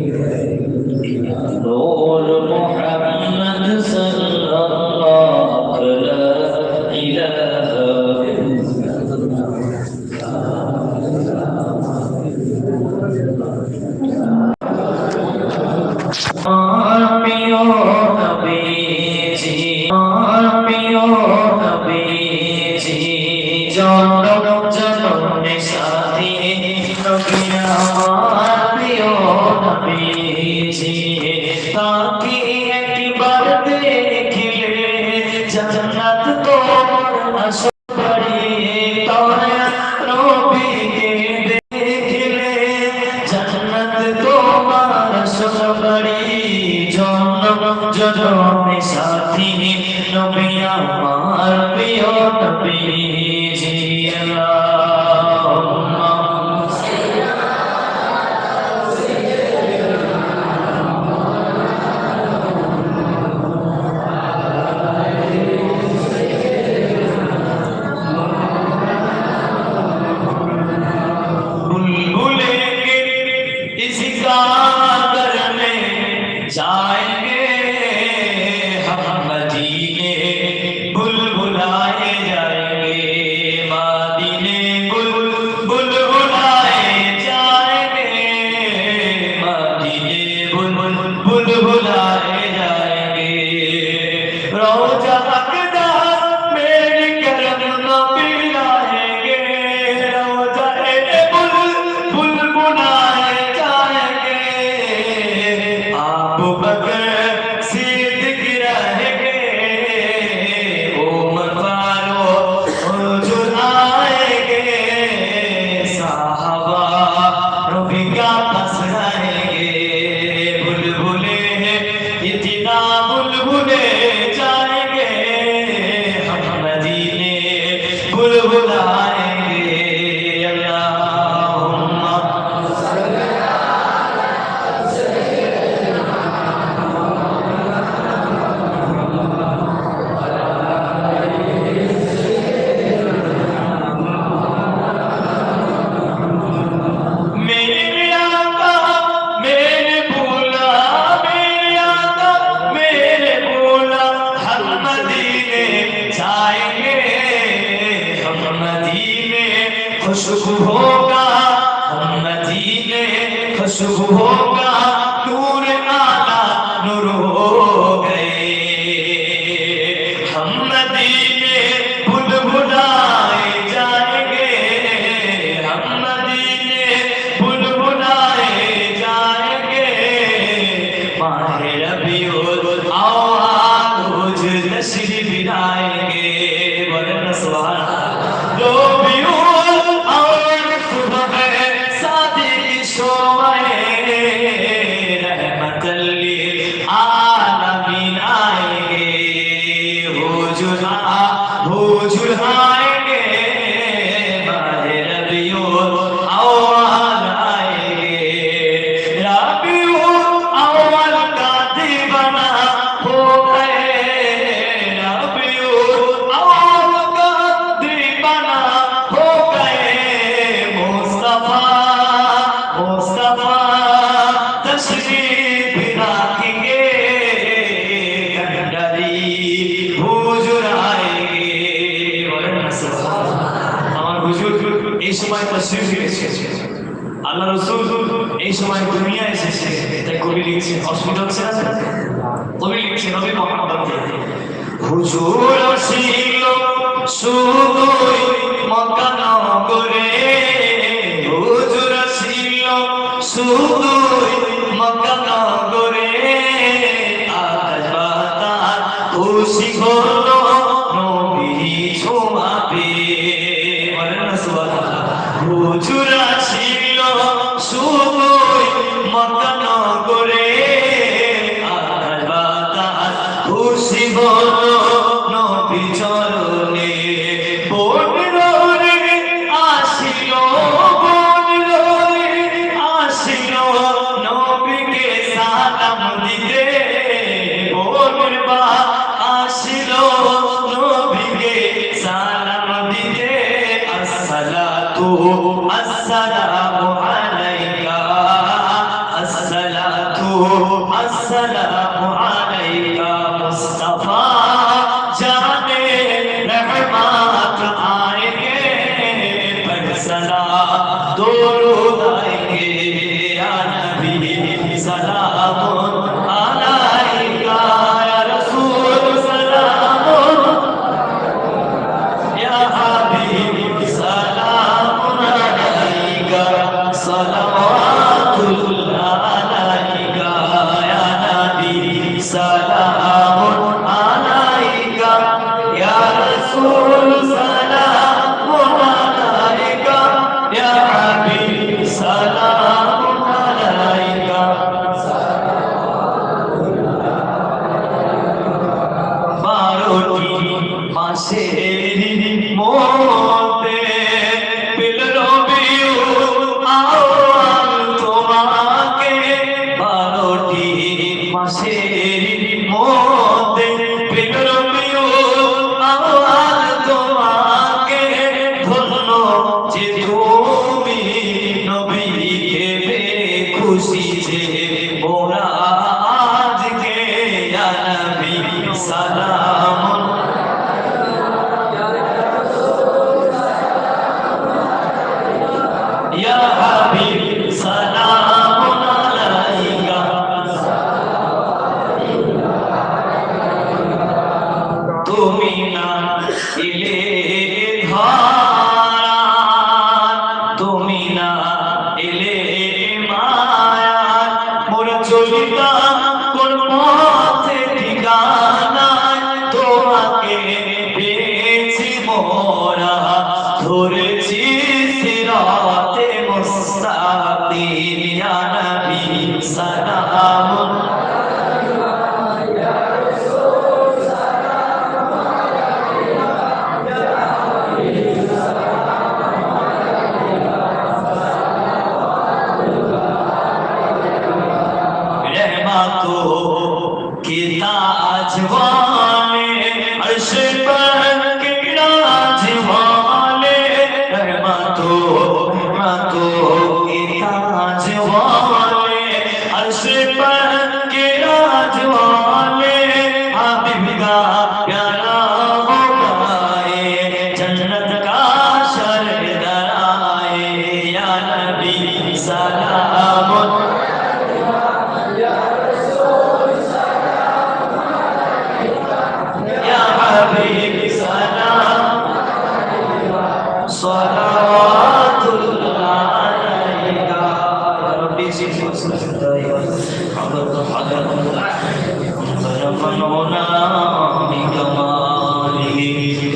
이 노. দিলে ভুল ভুলা হুজুর হা হুজুর হায় সময়টা ফিরেছে আল্লাহ রসুল এই সময় দুনিয়া এসেছে। তাই কবি লিখছে হসপিটাল ছেড়া কবি লিখছে নবী মোহাম্মদ হুজুর ছিল শুধুই নগরে। হুজুর ছিল নাম দিতে আসিলো। সালামুন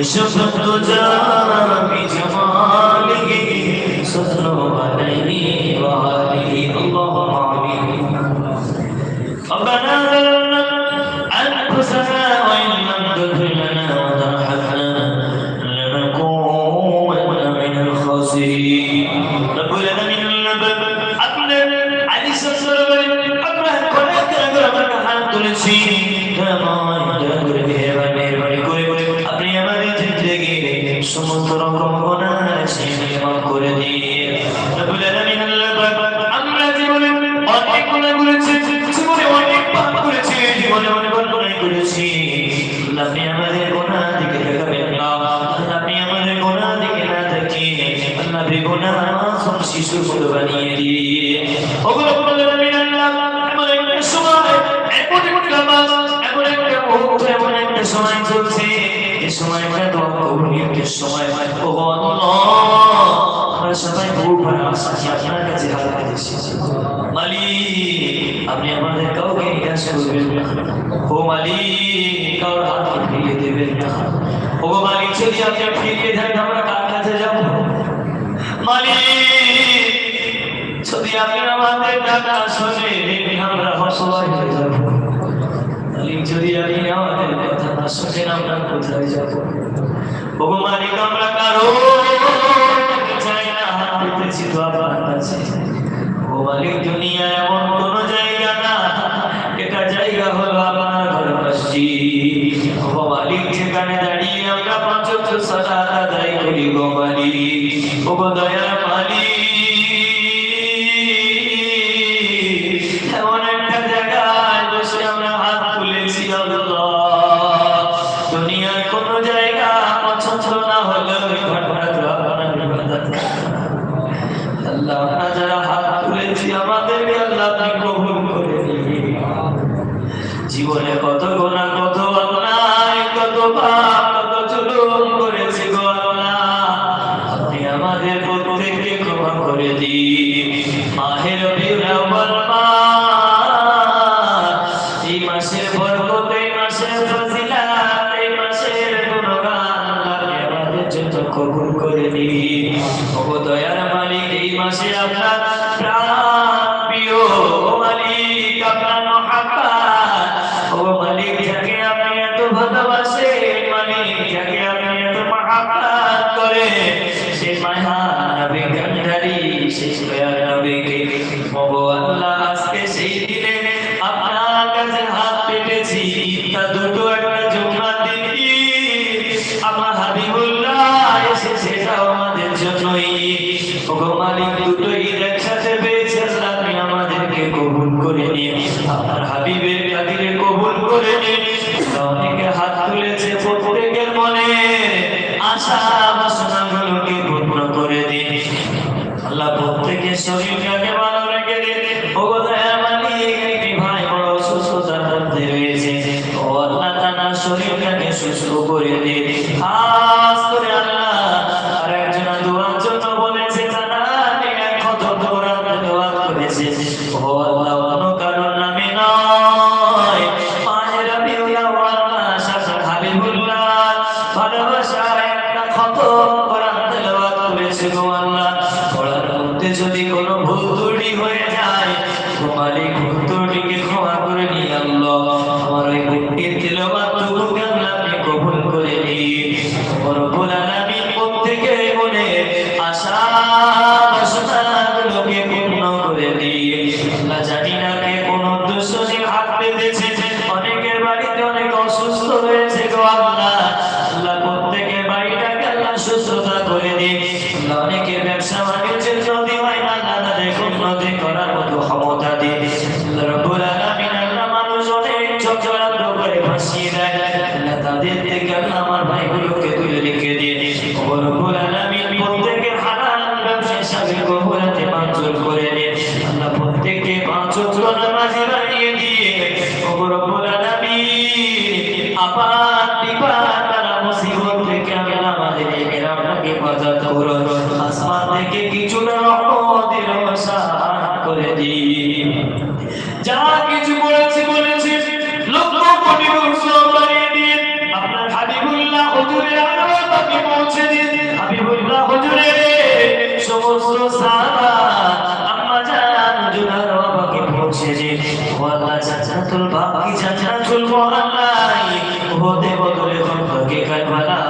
এসব চলছে। এই সময়টা দোয়া কবুল নিয়তের সময় ও আল্লাহ মানে আমরা সবাই বহু ভয় আসছি আপনার কাছে হাত পেতেছি মালিক, আপনি আমাদের কাউকে নিরাশ করবেন না। ও মালিক, কারোর হাত ফিরিয়ে দেবেন না। ও মালিক, যদি আপনি ফিরিয়ে দেন, আমরা কার কাছে যাব? মালিক, যদি আপনি আমাদের টাকা শোনেন আমরা হসবাই যাব। মালিক, যদি আপনি আমাদের সোজে আমরা কোথায় যাব। ভগবান আমরা কারও চাই না হারতেছি কাছে। ও মালিক দুনিয়া এমন কোন জায়গা না এটা জায়গা হলো আপনার ঘর মসজিদ। ও মালিক দাঁড়িয়ে আমরা পাঁচ সাদা আদায় করি গো মালিক ও দয়ার এমন মাহের রবিউল আউয়াল দিনে আপনার কাছে হাত পেটেছি তা দুটো আল্লাহ প্রত্যেকের শরীরটাকে ভালো রেখে দিন দয়ার একটি ভাই বড় অসুস্থতার রয়েছে। ও আল্লাহ তার শরীরটাকে সুস্থ করে খাস যদি কোনো ভুল হয়ে যায় তোমার এই ক্ষমা করে নিই আল্লাহ আমার ওই ভক্তির তেলাওয়াতটুকুকে আল্লাহ আপনি কবুল করে নিন। রব্বুল আলামিন প্রত্যেকের আশা বাসনাগুলোকে পূর্ণ করে দিন। আল্লাহ জানি না কে কোন দুঃসজি হাত পেতেছে অনেকের বাড়িতে অনেক অসুস্থ হয়েছে প্রত্যেকের বাড়িটাকে আল্লাহ সুস্থতা করে দিন। অনেকের কিছুটা রহমতের বর্ষা করে যা কিছু বলেছি বলেছি। আপনার সমস্ত বাবাকে পৌঁছে আল্লাহ, জান্নাতুল বাকি জান্নাতুল মুআল্লাই ওহদে বদলে খন্দকে কারবালার জমিনে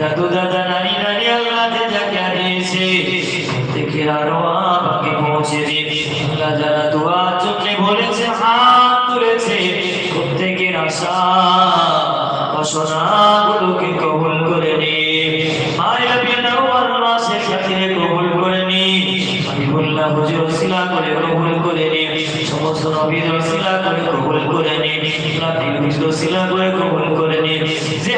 দাদু দাদা নানি নানি আরও আপাকে পৌঁছে দিয়ে আল্লাহ যারা দোয়া চোখে বলেছে হাত তুলেছে প্রত্যেকের আশা বাসনাগুলোকে কবুল করে নে কবুল করে নে হাবিবুল্লাহ হুজুর করে কবুল করে নে সমস্ত নবীর ওসিলা করে কবুল করে নবীর হুজুর সিলা করে কবুল করে নিয়ে যে